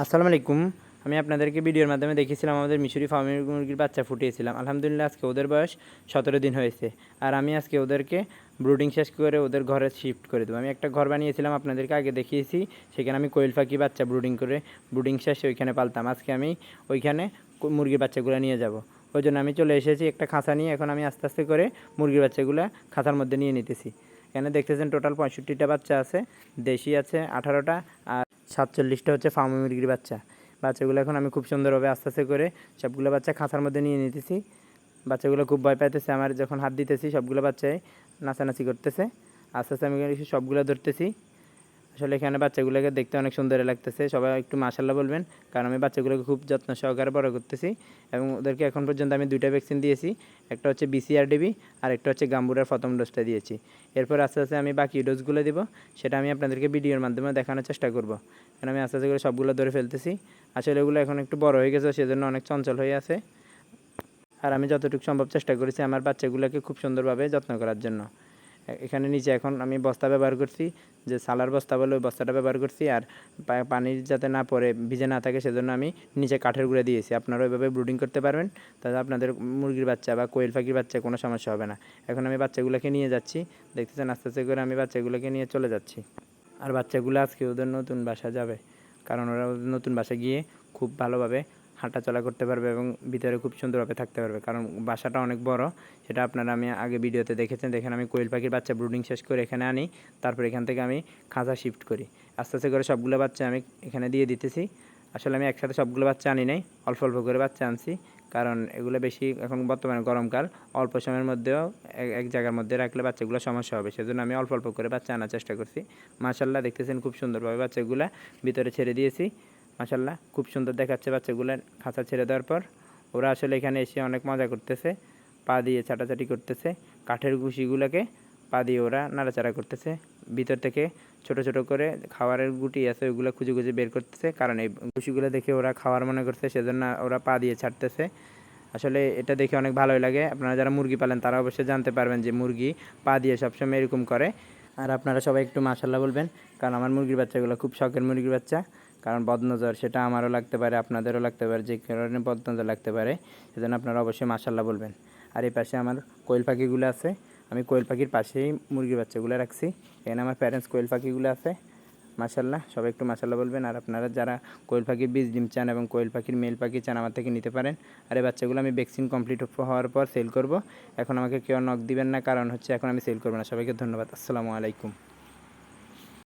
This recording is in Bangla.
আসসালামু আলাইকুম। আমি আপনাদেরকে ভিডিওর মাধ্যমে দেখিয়েছিলাম, আমাদের মিশরি ফার্মের মুরগির বাচ্চা ফুটিয়েছিলাম। আলহামদুলিল্লাহ, আজকে ওদের বয়স সতেরো দিন হয়েছে। আর আমি আজকে ওদেরকে ব্রুডিং শেষ করে ওদের ঘরে শিফট করে দেবো। আমি একটা ঘর বানিয়েছিলাম, আপনাদেরকে আগে দেখিয়েছি। সেখানে আমি কোয়েল পাখি বাচ্চা ব্রুডিং করে ব্রুডিং শেষে ওইখানে পালতাম। আজকে আমি ওইখানে মুরগির বাচ্চাগুলো নিয়ে যাব। ওই জন্য আমি চলে এসেছি একটা খাঁচা নিয়ে। এখন আমি আস্তে আস্তে করে মুরগির বাচ্চাগুলো খাঁচার মধ্যে নিয়ে নিতেছি। এখানে দেখতেছেন টোটাল পঁয়ষট্টিটা বাচ্চা আছে, দেশি আছে, আঠারোটা আর সাতচল্লিশটা হচ্ছে ফার্মি মুরগির বাচ্চা। বাচ্চাগুলো এখন আমি খুব সুন্দরভাবে আস্তে আস্তে করে সবগুলো বাচ্চা খাঁচার মধ্যে নিয়ে নিতেছি। বাচ্চাগুলো খুব ভয় পাইতেছে, আমার যখন হাত দিতেছি, সবগুলো বাচ্চায় নাচানাচি করতেছে। আস্তে আস্তে আমি সবগুলো ধরতেছি। আসলে এখানে বাচ্চাগুলোকে দেখতে অনেক সুন্দর লাগতেছে। সবাই একটু মাশাল্লাহ বলবেন, কারণ আমি বাচ্চাগুলোকে খুব যত্ন সহকারে বড় করতেছি এবং ওদেরকে এখন পর্যন্ত আমি দুইটা ভ্যাকসিন দিয়েছি, একটা হচ্ছে বিসিআরডিবি আর একটা হচ্ছে গাম্বুরার প্রথম ডোজটা দিয়েছি। এরপর আস্তে আস্তে আমি বাকি ডোজগুলো দিব, সেটা আমি আপনাদেরকে ভিডিওর মাধ্যমে দেখানোর চেষ্টা করব। কারণ আমি আস্তে আস্তে করে সবগুলো ধরে ফেলতেছি। আসলে ওগুলো এখন একটু বড় হয়ে গেছে, সেজন্য অনেক চঞ্চল হয়ে আছে। আর আমি যতটুকু সম্ভব চেষ্টা করেছি আমার বাচ্চাগুলোকে খুব সুন্দরভাবে যত্ন করার জন্য। এখানে নিচে এখন আমি বস্তা ব্যবহার করছি, যে সালার বস্তা বলে ওই বস্তাটা ব্যবহার করছি, আর পানি যাতে না পড়ে, ভিজে না থাকে, সেজন্য আমি নিচে কাঠের গুঁড়ে দিয়েছি। আপনারা ওইভাবে ব্রুডিং করতে পারবেন তাহলে আপনাদের মুরগির বাচ্চা বা কোয়েল পাখির বাচ্চা কোনো সমস্যা হবে না। এখন আমি বাচ্চাগুলোকে নিয়ে যাচ্ছি, দেখতেছেন আস্তে আস্তে করে আমি বাচ্চাগুলোকে নিয়ে চলে যাচ্ছি। আর বাচ্চাগুলো আজকে ওদের নতুন বাসা যাবে, কারণ ওরা নতুন বাসা গিয়ে খুব ভালোভাবে হাঁটাচলা করতে পারবে এবং ভিতরে খুব সুন্দরভাবে থাকতে পারবে। কারণ বাসাটা অনেক বড়, সেটা আপনারা আমি আগে ভিডিওতে দেখেছেন। দেখেন আমি কোয়েল পাখির বাচ্চা ব্রুডিং শেষ করে এখানে আনি, তারপর এখান থেকে আমি খাঁচা শিফট করি। আস্তে আস্তে করে সবগুলো বাচ্চা আমি এখানে দিয়ে দিতেছি। আসলে আমি একসাথে সবগুলো বাচ্চা আনি নাই, অল্প অল্প করে বাচ্চা আনছি। কারণ এগুলো বেশি এখন বর্তমানে গরমকাল, অল্প সময়ের মধ্যেও এক- জায়গার মধ্যে রাখলে বাচ্চাগুলো সমস্যা হবে। সেজন্য আমি অল্প অল্প করে বাচ্চা আনার চেষ্টা করছি। মাশাল্লাহ দেখতেছেন খুব সুন্দরভাবে বাচ্চাগুলো ভিতরে ছেড়ে দিয়েছি। মাশাল্লাহ খুব সুন্দর দেখাচ্ছে বাচ্চাগুলো খাঁচা ছেড়ে দেওয়ার পর। ওরা আসলে এখানে এসে অনেক মজা করতেছে, পা দিয়ে ছাটাছাটি করতেছে। কাঠের গুছিগুলোকে পা দিয়ে ওরা নাড়াচাড়া করতেছে। ভিতর থেকে ছোট ছোট করে খাবারের গুটি আছে, ওইগুলো খুঁজে খুঁজে বের করতেছে। কারণ এই গুছিগুলো দেখে ওরা খাওয়ার মনে করছে, সেজন্য ওরা পা দিয়ে ছাড়তেছে। আসলে এটা দেখে অনেক ভালোই লাগে। আপনারা যারা মুরগি পালেন, তারা অবশ্যই জানতে পারবেন যে মুরগি পা দিয়ে সবসময় এরকম করে। আর আপনারা সবাই একটু মাশাল্লাহ বলবেন, কারণ আমার মুরগির বাচ্চাগুলো খুব শখের মুরগির বাচ্চা। কারণ বদনজর, সেটা আমারও লাগতে পারে, আপনাদেরও লাগতে পারে, যে কারণে বদনজর লাগতে পারে, সেজন্য আপনারা অবশ্যই মাশাল্লাহ বলবেন। আর এই পাশে আমার কোয়েল পাখিগুলো আছে, আমি কোয়েল পাখির পাশেই মুরগির বাচ্চাগুলো রাখছি, এখানে আমার প্যারেন্টস কোয়েল পাখিগুলো আছে মাশাল্লাহ সবাই একটু মাশাল্লাহ বলবেন, আর আপনারা যারা কোয়েল পাখির বীজ ডিম চান এবং কোয়েল পাখির মেল পাখি চান আমার থেকে নিতে পারেন, আর এই বাচ্চাগুলো আমি ভ্যাকসিন কমপ্লিট হওয়ার পর সেল করব, এখন আমাকে কেউ নক দিবেন না, কারণ হচ্ছে এখন আমি সেল করব না, সবাইকে ধন্যবাদ, আসসালামু আলাইকুম।